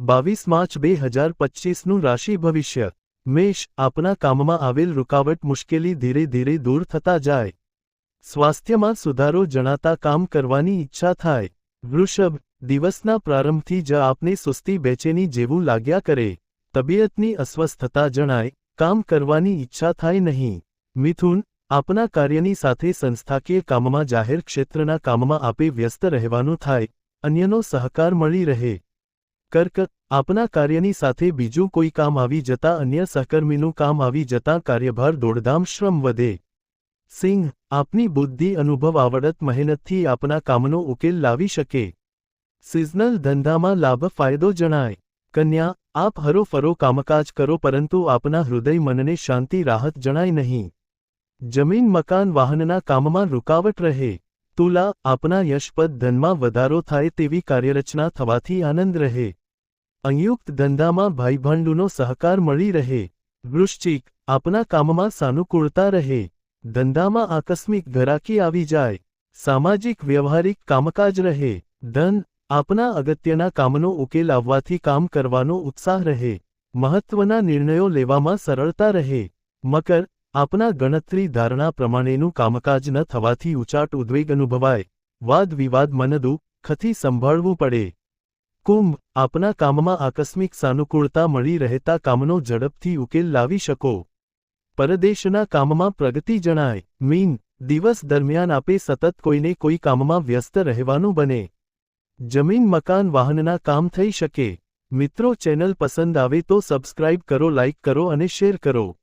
બાવીસ માર્ચ બે હજાર પચીસનું રાશિ ભવિષ્ય. મેષ આપના કામમાં આવેલ રૂકાવટ મુશ્કેલી ધીરે ધીરે દૂર થતા જાય. સ્વાસ્થ્યમાં સુધારો જણાતા કામ કરવાની ઈચ્છા થાય. વૃષભ, દિવસના પ્રારંભથી જ આપને સુસ્તી બેચેની જેવું લાગ્યા કરે. તબિયતની અસ્વસ્થતા જણાય, કામ કરવાની ઈચ્છા થાય નહીં. મિથુન, આપના કાર્યની સાથે સંસ્થાકીય કામમાં જાહેર ક્ષેત્રના કામમાં આપે વ્યસ્ત રહેવાનું થાય. અન્યનો સહકાર મળી રહે. કર્ક, આપના કાર્યની સાથે બીજું કોઈ કામ આવી જતા અન્ય સહકર્મીનું કામ આવી જતાં કાર્યભાર દોડધામ શ્રમ વધે. સિંહ, આપની બુદ્ધિ, અનુભવ આવડત, મહેનતથી આપના કામનો ઉકેલ લાવી શકે. સિઝનલ ધંધામાં લાભ, ફાયદો જણાય. કન્યા, આપ હરોફરો કામકાજ કરો, પરંતુ આપના હૃદય મનને શાંતિ, રાહત જણાય નહીં. જમીન, મકાન, વાહનના કામમાં રૂકાવટ રહે. તુલા, આપના યશપદ ધનમાં વધારો થાય તેવી કાર્યરચના થવાથી આનંદ રહે. સંયુક્ત ધંધામાં ભાઈભાંડુનો સહકાર મળી રહે. વૃશ્ચિક આપના કામમાં સાનુકૂળતા રહે. ધંધામાં આકસ્મિક ઘરાકી આવી જાય. સામાજિક વ્યવહારિક કામકાજ રહે. ધન આપના અગત્યના કામનો ઉકેલ આવવાથી કામ કરવાનો ઉત્સાહ રહે. મહત્વના નિર્ણયો લેવામાં સરળતા રહે. મકર આપના ગણતરી ધારણા પ્રમાણેનું કામકાજ ન થવાથી ઉચાટ ઉદ્વેગ અનુભવાય. વાદ વિવાદ મનદુ ખથી સંભાળવું પડે. કુંભ આપના કામમાં આકસ્મિક સાનુકૂળતા મળી રહેતા કામનો ઝડપથી ઉકેલ લાવી શકો. પરદેશના કામમાં પ્રગતિ જણાય. મીન, દિવસ દરમિયાન આપે સતત કોઈને કોઈ કામમાં વ્યસ્ત રહેવાનું બને. જમીન, મકાન, વાહનના કામ થઈ શકે. મિત્રો, ચેનલ પસંદ આવે તો સબસ્ક્રાઇબ કરો, લાઇક કરો અને શેર કરો.